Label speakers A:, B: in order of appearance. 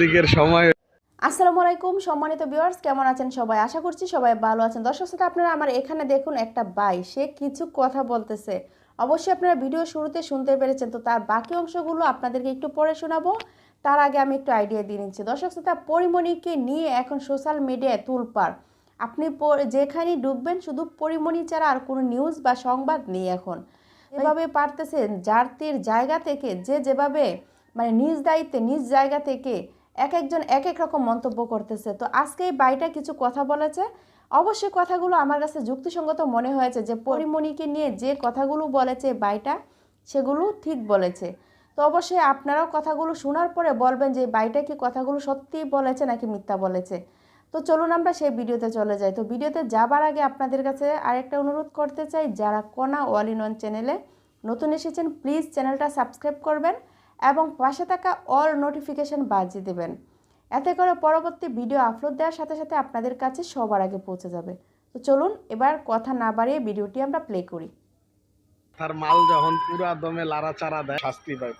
A: দিকের সময়।
B: আসসালামু আলাইকুম, সম্মানিত ভিউয়ার্স কেমন আছেন সবাই? আশা করছি সবাই ভালো আছেন। দর্শক শ্রোতা আপনারা আমার এখানে দেখুন একটা বাই সে কিছু কথা বলতেছে। অবশ্যই আপনারা ভিডিও শুরুতে শুনতে পেরেছেন, তো তার বাকি অংশগুলো আপনাদেরকে একটু পরে শোনাবো। তার আগে আমি একটু আইডিয়া দিয়ে নিচ্ছি। দর্শক শ্রোতা পরিমণিকে নিয়ে এখন সোশ্যাল মিডিয়ায় তুলপার আপনি যেখানেই ঢুকবেন শুধু পরিমণি ছাড়া আর কোনো নিউজ বা সংবাদ নেই এখন। এভাবে পারতেছেন জাতির জায়গা থেকে, যে যেভাবে মানে নিজ দায়িত্বে, নিজ জায়গা থেকে এক একজন এক এক রকম মন্তব্য করতেছে। তো আজকে এই বাইটা কিছু কথা বলেছে। অবশ্যই কথাগুলো আমার কাছে যুক্তিসঙ্গত মনে হয়েছে যে পরিমণিকে নিয়ে যে কথাগুলো বলেছে বাইটা সেগুলো ঠিক বলেছে। তো অবশ্যই আপনারাও কথাগুলো শোনার পরে বলবেন যে বাইটা কি কথাগুলো সত্যিই বলেছে নাকি মিথ্যা বলেছে। তো চলুন আমরা সেই ভিডিওতে চলে যাই। তো ভিডিওতে যাবার আগে আপনাদের কাছে আরেকটা অনুরোধ করতে চাই, যারা কোনা ইন ওয়ান চ্যানেলে নতুন এসেছেন, প্লিজ চ্যানেলটা সাবস্ক্রাইব করবেন। এবং পাশে থাকা অল নোটিফিকেশন বাজিয়ে দেবেন। এতে করে পরবর্তী ভিডিও আপলোড দেওয়ার সাথে সাথে আপনাদের কাছে সবার আগে পৌঁছে যাবে। তো চলুন এবার কথা না বাড়িয়ে ভিডিওটি আমরা প্লে করি।
A: তার মাল যখন দমে দেয়, শাস্তি পায়